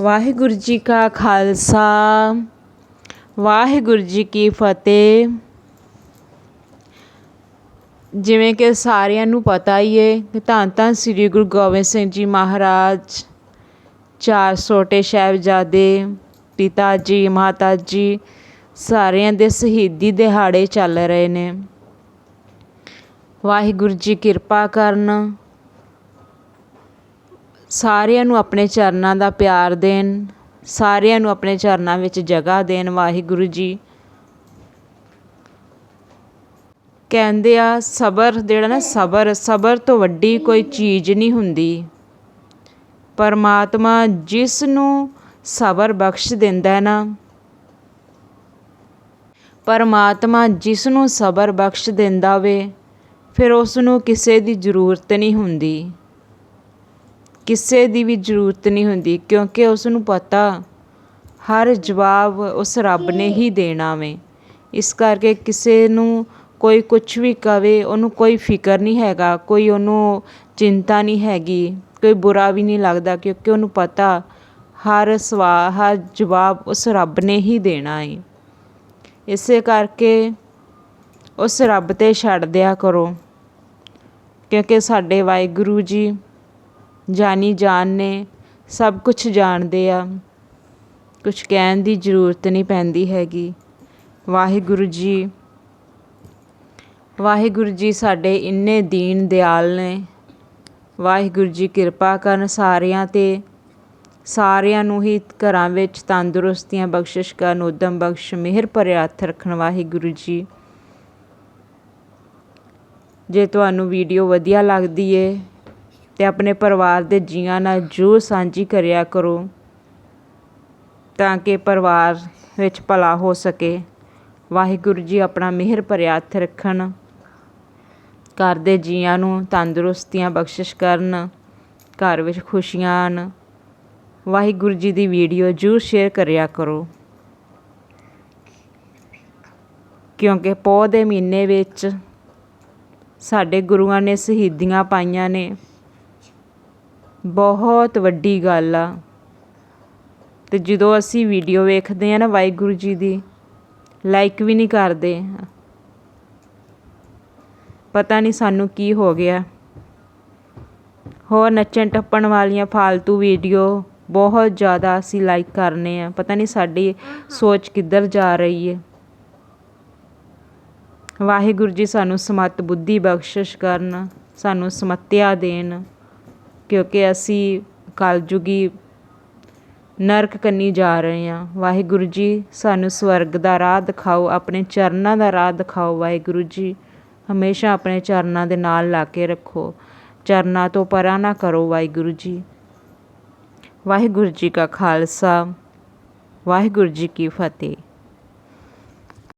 ਵਾਹਿਗੁਰੂ ਜੀ ਕਾ ਖਾਲਸਾ, ਵਾਹਿਗੁਰੂ ਜੀ ਕੀ ਫਤਿਹ। ਜਿਵੇਂ ਕਿ ਸਾਰਿਆਂ ਨੂੰ ਪਤਾ ਹੀ ਹੈ ਕਿ ਧੰਨ ਧੰਨ ਸ੍ਰੀ ਗੁਰੂ ਗੋਬਿੰਦ ਸਿੰਘ ਜੀ ਮਹਾਰਾਜ, ਚਾਰ ਛੋਟੇ ਸਾਹਿਬਜ਼ਾਦੇ, ਪਿਤਾ ਜੀ, ਮਾਤਾ ਜੀ, ਸਾਰਿਆਂ ਦੇ ਸ਼ਹੀਦੀ ਦਿਹਾੜੇ ਚੱਲ ਰਹੇ ਨੇ। ਵਾਹਿਗੁਰੂ ਜੀ ਕਿਰਪਾ ਕਰਨ ਸਾਰਿਆਂ ਨੂੰ ਆਪਣੇ ਚਰਨਾਂ ਦਾ ਪਿਆਰ ਦੇਣ, ਸਾਰਿਆਂ ਨੂੰ ਆਪਣੇ ਚਰਨਾਂ ਵਿੱਚ ਜਗ੍ਹਾ ਦੇਣ, ਵਾਹਿਗੁਰੂ ਜੀ। ਕਹਿੰਦੇ ਆ, ਸਬਰ, ਜਿਹੜਾ ਨਾ ਸਬਰ ਸਬਰ ਤੋਂ ਵੱਡੀ ਕੋਈ ਚੀਜ਼ ਨਹੀਂ ਹੁੰਦੀ। ਪਰਮਾਤਮਾ ਜਿਸ ਨੂੰ ਸਬਰ ਬਖਸ਼ ਦਿੰਦਾ ਨਾ, ਪਰਮਾਤਮਾ ਜਿਸ ਨੂੰ ਸਬਰ ਬਖਸ਼ ਦਿੰਦਾ ਵੇ ਫਿਰ ਉਸ ਨੂੰ ਕਿਸੇ ਦੀ ਜ਼ਰੂਰਤ ਨਹੀਂ ਹੁੰਦੀ। ਕਿਸੇ ਦੀ ਵੀ ਜ਼ਰੂਰਤ ਨਹੀਂ ਹੁੰਦੀ, ਕਿਉਂਕਿ ਉਸ ਨੂੰ ਪਤਾ ਹਰ ਜਵਾਬ ਉਸ ਰੱਬ ਨੇ ਹੀ ਦੇਣਾ ਵੇ। ਇਸ ਕਰਕੇ ਕਿਸੇ ਨੂੰ ਕੋਈ ਕੁਛ ਵੀ ਕਵੇ, ਉਹਨੂੰ ਕੋਈ ਫਿਕਰ ਨਹੀਂ ਹੈਗਾ, ਕੋਈ ਉਹਨੂੰ ਚਿੰਤਾ ਨਹੀਂ ਹੈਗੀ, ਕੋਈ ਬੁਰਾ ਵੀ ਨਹੀਂ ਲੱਗਦਾ, ਕਿਉਂਕਿ ਉਹਨੂੰ ਪਤਾ ਹਰ ਸਵਾਲ ਹਰ ਜਵਾਬ ਉਸ ਰੱਬ ਨੇ ਹੀ ਦੇਣਾ ਏ। ਇਸੇ ਕਰਕੇ ਉਸ ਰੱਬ ਤੇ ਛੱਡ ਦਿਆ ਕਰੋ, ਕਿਉਂਕਿ ਸਾਡੇ ਵਾਹਿਗੁਰੂ ਜੀ ਜਾਨੀ ਜਾਨ ਨੇ ਸਭ ਕੁਛ ਜਾਣਦੇ ਆ। ਕੁਛ ਕਹਿਣ ਦੀ ਜ਼ਰੂਰਤ ਨਹੀਂ ਪੈਂਦੀ ਹੈਗੀ। ਵਾਹਿਗੁਰੂ ਜੀ ਵਾਹਿਗੁਰੂ ਜੀ ਸਾਡੇ ਇੰਨੇ ਦੀਨ ਦਿਆਲ ਨੇ। ਵਾਹਿਗੁਰੂ ਜੀ ਕਿਰਪਾ ਕਰਨ ਸਾਰਿਆਂ ਤੇ। ਸਾਰਿਆਂ ਨੂੰ ਹੀ ਘਰਾਂ ਵਿੱਚ ਤੰਦਰੁਸਤੀਆਂ ਬਖਸ਼ਿਸ਼ ਕਰਨ, ਉਦਮ ਬਖਸ਼, ਮਿਹਰ ਭਰਿਆ ਹੱਥ ਰੱਖਣ ਵਾਹਿਗੁਰੂ ਜੀ। ਜੇ ਤੁਹਾਨੂੰ ਵੀਡੀਓ ਵਧੀਆ ਲੱਗਦੀ ਏ ਅਤੇ ਆਪਣੇ ਪਰਿਵਾਰ ਦੇ ਜੀਆਂ ਨਾਲ ਜਰੂਰ ਸਾਂਝੀ ਕਰਿਆ ਕਰੋ ਤਾਂ ਕਿ ਪਰਿਵਾਰ ਵਿੱਚ ਭਲਾ ਹੋ ਸਕੇ। ਵਾਹਿਗੁਰੂ ਜੀ ਆਪਣਾ ਮਿਹਰ ਭਰਿਆ ਹੱਥ ਰੱਖਣ। ਘਰ ਦੇ ਜੀਆਂ ਨੂੰ ਤੰਦਰੁਸਤੀਆਂ ਬਖਸ਼ਿਸ਼ ਕਰਨ। ਘਰ ਵਿੱਚ ਖੁਸ਼ੀਆਂ ਆਣ ਵਾਹਿਗੁਰੂ ਜੀ ਦੀ ਵੀਡੀਓ ਜਰੂਰ ਸ਼ੇਅਰ ਕਰਿਆ ਕਰੋ। ਕਿਉਂਕਿ ਪੋਹ ਦੇ ਮਹੀਨੇ ਵਿੱਚ ਸਾਡੇ ਗੁਰੂਆਂ ਨੇ ਸ਼ਹੀਦੀਆਂ ਪਾਈਆਂ ਨੇ। ਬਹੁਤ ਵੱਡੀ ਗੱਲ ਆ। ਅਤੇ ਜਦੋਂ ਅਸੀਂ ਵੀਡੀਓ ਵੇਖਦੇ ਹਾਂ ਨਾ ਵਾਹਿਗੁਰੂ ਜੀ ਦੀ ਲਾਈਕ ਵੀ ਨਹੀਂ ਕਰਦੇ। ਪਤਾ ਨਹੀਂ ਸਾਨੂੰ ਕੀ ਹੋ ਗਿਆ। ਹੋਰ ਨੱਚਣ ਟੱਪਣ ਵਾਲੀਆਂ ਫालतू ਵੀਡੀਓ ਬਹੁਤ ਜ਼ਿਆਦਾ ਅਸੀਂ ਲਾਈਕ ਕਰਨੇ ਆ। ਪਤਾ ਨਹੀਂ ਸਾਡੀ ਸੋਚ ਕਿੱਧਰ ਜਾ ਰਹੀ ਹੈ ਵਾਹਿਗੁਰੂ ਜੀ ਸਾਨੂੰ ਸਮਤ ਬੁੱਧੀ ਬਖਸ਼ਿਸ਼ ਕਰਨ, ਸਾਨੂੰ ਸਮਤਿਆ ਦੇਣ। ਕਿਉਂਕਿ ਅਸੀਂ ਕਲਯੁਗੀ ਨਰਕ ਕੰਨੀ ਜਾ ਰਹੇ ਹਾਂ। ਵਾਹਿਗੁਰੂ ਜੀ, ਸਾਨੂੰ ਸਵਰਗ ਦਾ ਰਾਹ ਦਿਖਾਓ, ਆਪਣੇ ਚਰਨਾਂ ਦਾ ਰਾਹ ਦਿਖਾਓ ਵਾਹਿਗੁਰੂ ਜੀ। ਹਮੇਸ਼ਾ ਆਪਣੇ ਚਰਨਾਂ ਦੇ ਨਾਲ ਲਾ ਕੇ ਰੱਖੋ। ਚਰਨਾਂ ਤੋਂ ਪਰਾਂ ਨਾ ਕਰੋ ਵਾਹਿਗੁਰੂ ਜੀ। ਵਾਹਿਗੁਰੂ ਜੀ ਕਾ ਖਾਲਸਾ, ਵਾਹਿਗੁਰੂ ਜੀ ਕੀ ਫਤਿਹ।